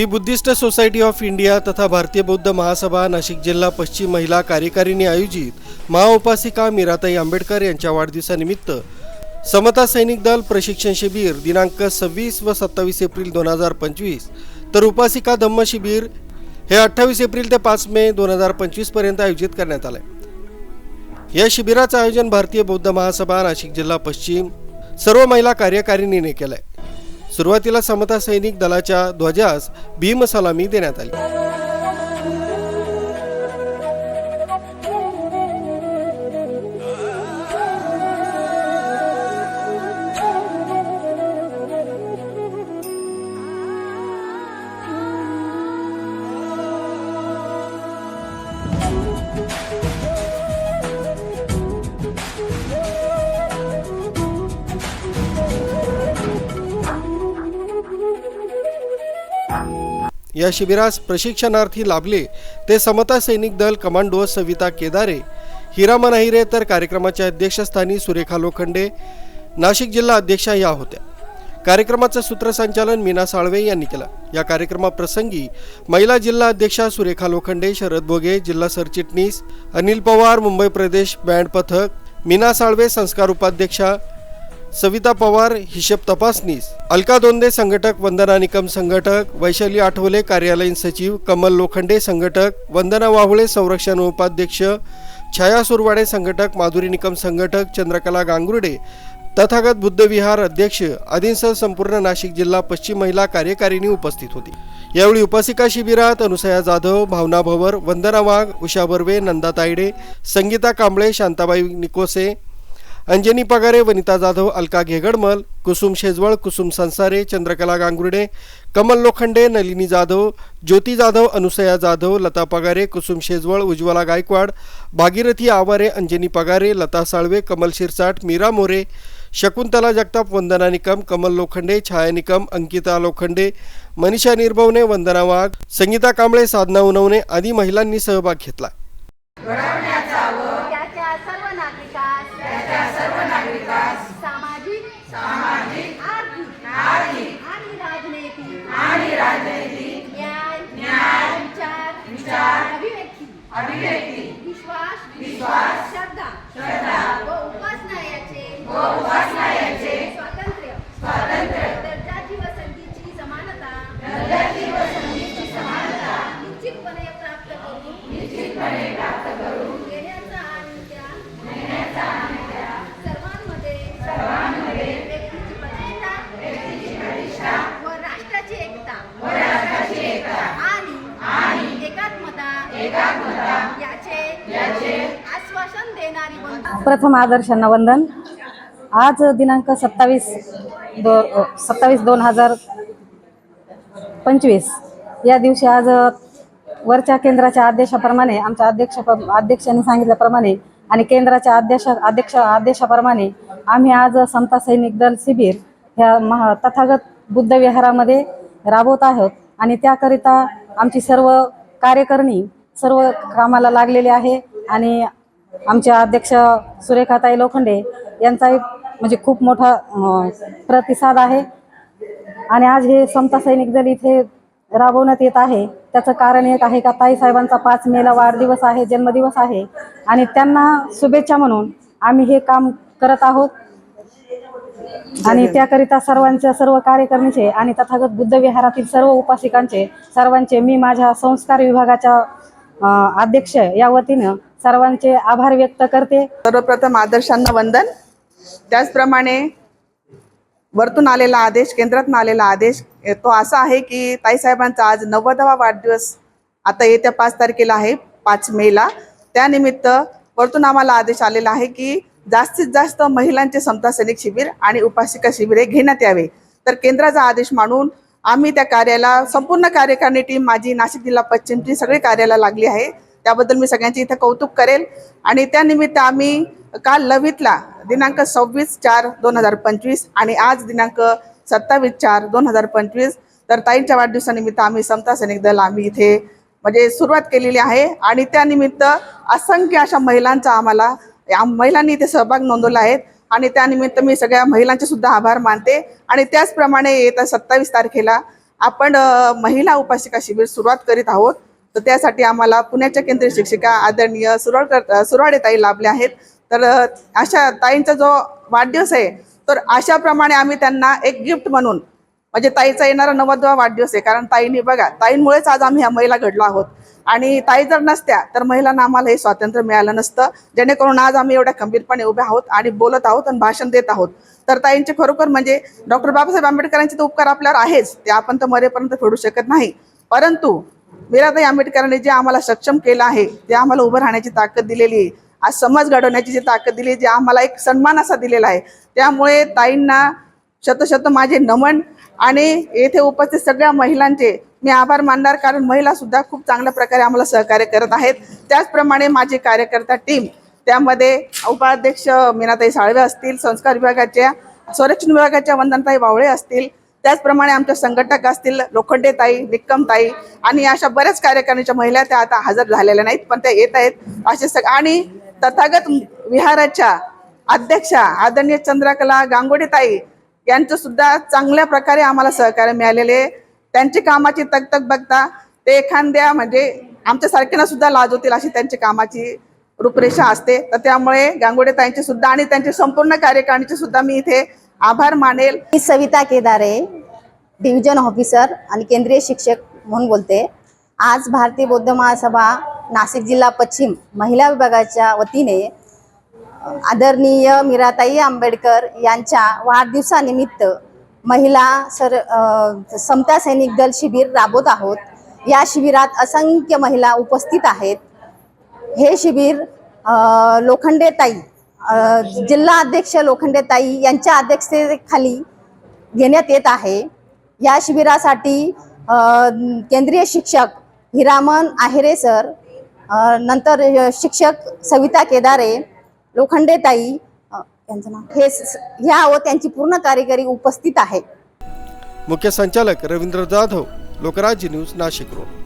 The Buddhist society of India तथा भारतीय बौद्ध महासभा नाशिक जिल्हा पश्चिम महिला कार्यकारिणी आयोजित महाउपासिका मीराताई आंबेडकर यांच्या वाढदिवसानिमित्त समता सैनिक दल प्रशिक्षण शिबिर दिनांक सव्वीस व सत्तावीस एप्रिल दोन हजार पंचवीस. तर उपासिका धम्म शिबिर हे अठ्ठावीस एप्रिल ते पाच मे दोन हजार पंचवीसपर्यंत आयोजित करण्यात आलं या शिबिराचं आयोजन भारतीय बौद्ध महासभा नाशिक जिल्हा पश्चिम सर्व महिला कार्यकारिणीने केलं आहे सुरुवातीला समता सैनिक दलाच्या ध्वजास भीमसलामी देण्यात आली. या शिबिरास प्रशिक्षणार्थी लाभले. ते समता सैनिक दल कमांडो सविता केदारे हिरामन अहिरे तर कार्यक्रमाच्या अध्यक्षस्थानी सुरेखा लोखंडे नाशिक जिल्हा अध्यक्षा या होत्या. कार्यक्रमाचं सूत्रसंचालन मीना साळवे यांनी केलं. या कार्यक्रमाप्रसंगी महिला जिल्हा अध्यक्षा सुरेखा लोखंडे शरद भोगे जिल्हा सरचिटणीस अनिल पवार मुंबई प्रदेश बँड पथक मीना साळवे संस्कार उपाध्यक्षा सविता पवार हिशेब तपासनीस अलका दोंदे संघटक वंदना निकम संघटक वैशाली आठवले कार्यालयीन सचिव कमल लोखंडे संघटक वंदना वाहुळे संरक्षण उपाध्यक्ष छाया सुरवाडे संघटक माधुरी निकम संघटक चंद्रकला गांगुर्डे तथागत बुद्धविहार अध्यक्ष आदींसह संपूर्ण नाशिक जिल्हा पश्चिम महिला कार्यकारिणी उपस्थित होती. यावेळी उपासिका शिबिरात अनुसया जाधव भावना भवर वंदना वाघ उषा बर्वे नंदा तायडे संगीता कांबळे शांताबाई निकोसे अंजनी पगारे वनिता जाधव अलका घेगडमल कुसुम शेजवळ कुसुम संसारे चंद्रकला गांगुर्डे कमल लोखंडे नलिनी जाधव ज्योती जाधव अनुसया जाधव लता पगारे कुसुम शेजवळ उज्ज्वला गायकवाड भागीरथी आवारे अंजनी पगारे लता साळवे कमल शिरसाट मीरा मोरे शकुंतला जगताप वंदना निकम कमल लोखंडे छाया निकम अंकिता लोखंडे मनीषा निर्भवने वंदना वाघ संगीता कांबळे साधना उनवणे आदी महिलांनी सहभाग घेतला. प्रथम आदर्शांना वंदन. आज दिनांक सत्तावीस दो सत्तावीस दोन हजार पंचवीस. या दिवशी आज वरच्या केंद्राच्या आदेशाप्रमाणे आमच्या अध्यक्ष अध्यक्षांनी सांगितल्याप्रमाणे आणि केंद्राच्या अध्यक्ष अध्यक्ष आदेशाप्रमाणे आम्ही आज समता सैनिक दल शिबिर ह्या महा तथागत बुद्ध विहारामध्ये राबवत आहोत आणि त्याकरिता आमची सर्व कार्यकर्णी सर्व कामाला लागलेली आहे आणि आमच्या अध्यक्ष सुरेखाताई लोखंडे यांचाही म्हणजे खूप मोठा प्रतिसाद आहे. आणि आज हे समता सैनिक दल इथे राबवण्यात येत आहे. त्याचं कारण एक आहे का ताईसाहेबांचा पाच मेला वाढदिवस आहे जन्मदिवस आहे. आणि त्यांना शुभेच्छा म्हणून आम्ही हे काम करत आहोत. आणि त्याकरिता सर्वांच्या सर्व कार्यकर्त्यांचे आणि तथागत बुद्ध विहारातील सर्व उपासिकांचे सर्वांचे मी माझ्या संस्कार विभागाच्या अध्यक्ष या वतीनं सर्वांचे आभार व्यक्त करते. सर्वप्रथम आदर्शांना वंदन. त्याचप्रमाणे वरतून आलेला आदेश केंद्रातून आलेला आदेश तो असा आहे की ताईसाहेबांचा आज नव्वदावा वाढदिवस आता येत्या पाच तारखेला आहे पाच मेला. त्यानिमित्त वरतून आम्हाला आदेश आलेला आहे की जास्तीत जास्त महिलांचे समता सैनिक शिबिर आणि उपासिका शिबिरे घेण्यात यावे. तर केंद्राचा आदेश मानून आम्ही त्या कार्याला संपूर्ण कार्यकारिणी टीम माझी नाशिक जिल्हा पश्चिमची सगळी कार्याला लागली आहे. त्याबद्दल मी सगळ्यांचे इथं कौतुक करेल. आणि त्यानिमित्त आम्ही काल लवितला दिनांक सव्वीस चार दोन हजार पंचवीस आणि आज दिनांक सत्तावीस चार दोन हजार पंचवीस. तर ताईंच्या वाढदिवसानिमित्त आम्ही समता सैनिक दल आम्ही इथे म्हणजे सुरुवात केलेली आहे. आणि त्यानिमित्त असंख्य अशा महिलांचा आम्हाला महिलांनी इथे सहभाग नोंदवला आहे. आणि त्यानिमित्त मी सगळ्या महिलांचे सुद्धा आभार मानते. आणि त्याचप्रमाणे येत्या सत्तावीस तारखेला आपण महिला उपासिका शिबिर सुरुवात करीत आहोत. तर त्यासाठी आम्हाला पुण्याच्या केंद्रीय शिक्षिका आदरणीय सुरळकर सुराडे ताई लाभले आहेत. तर अशा ताईंचा जो वाढदिवस आहे तर अशाप्रमाणे आम्ही त्यांना एक गिफ्ट म्हणून म्हणजे ताईचा येणारा नव्वदवा वाढदिवस आहे. कारण ताईंनी बघा ताईंमुळेच आज आम्ही ह्या महिला घडलो आहोत. आणि ताई जर नसत्या तर महिलांना आम्हाला हे स्वातंत्र्य मिळालं नसतं. जेणेकरून आज आम्ही एवढ्या खंबीरपणे उभे आहोत आणि बोलत आहोत आणि भाषण देत आहोत. तर ताईंचे खरोखर म्हणजे डॉक्टर बाबासाहेब आंबेडकरांचे तर उपकार आपल्यावर आहेच. ते आपण तर मरेपर्यंत फेडू शकत नाही. परंतु मीराताई आंबेडकरांनी जे आम्हाला सक्षम केलं आहे ते आम्हाला उभं राहण्याची ताकद दिलेली आहे आज समाज घडवण्याची जी ताकद दिली जे आम्हाला एक सन्मान असा दिलेला आहे त्यामुळे ताईंना शतशत माझे नमन आणि येथे उपस्थित सगळ्या महिलांचे मी आभार मानणार कारण महिला सुद्धा खूप चांगल्या प्रकारे आम्हाला सहकार्य करत आहेत. त्याचप्रमाणे माझी कार्यकर्ता टीम त्यामध्ये उपाध्यक्ष मीनाताई साळवे असतील संस्कार विभागाच्या संरक्षण विभागाच्या वंदनताई वावळे असतील त्याचप्रमाणे आमच्या संघटक असतील लोखंडे ताई निक्कम ताई आणि अशा बऱ्याच कार्यकारिणीच्या महिला त्या आता हजर झालेल्या नाहीत पण त्या येत आहेत असे सग आणि तथागत विहाराच्या अध्यक्षा आदरणीय चंद्रकला गांगोडे ताई यांचं सुद्धा चांगल्या प्रकारे आम्हाला सहकार्य मिळालेले त्यांची कामाची तकतक बघता ते एखाद्या म्हणजे आमच्यासारख्यांना सुद्धा लाज होतील अशी त्यांची कामाची रूपरेषा असते. तर त्यामुळे गांगोडे ताईंची सुद्धा आणि त्यांचे संपूर्ण कार्यकारिणीची सुद्धा मी इथे आभार मानेल. मी सविता केदारे डिव्हिजन ऑफिसर आणि केंद्रीय शिक्षक म्हणून बोलते. आज भारतीय बौद्ध महासभा नाशिक जिल्हा पश्चिम महिला विभागाच्या वतीने आदरणीय मीराताई आंबेडकर यांच्या वाढदिवसानिमित्त महिला सर समता सैनिक दल शिबिर राबवत आहोत. या शिबिरात असंख्य महिला उपस्थित आहेत. हे शिबिर लोखंडेताई लोखंडे ताई जिल्हा अध्यक्ष लोखंडे ताई यांच्या अध्यक्षतेखाली घेण्यात येत आहे. या शिबिरासाठी केंद्रीय शिक्षक हिरामन आहेरे सर नंतर शिक्षक सविता केदारे लोखंडे ताई यांचं नाव हे ह्या व त्यांची पूर्ण कार्यकारी उपस्थित आहे. मुख्य संचालक रवींद्र जाधव लोकराज्य न्यूज नाशिक रोड.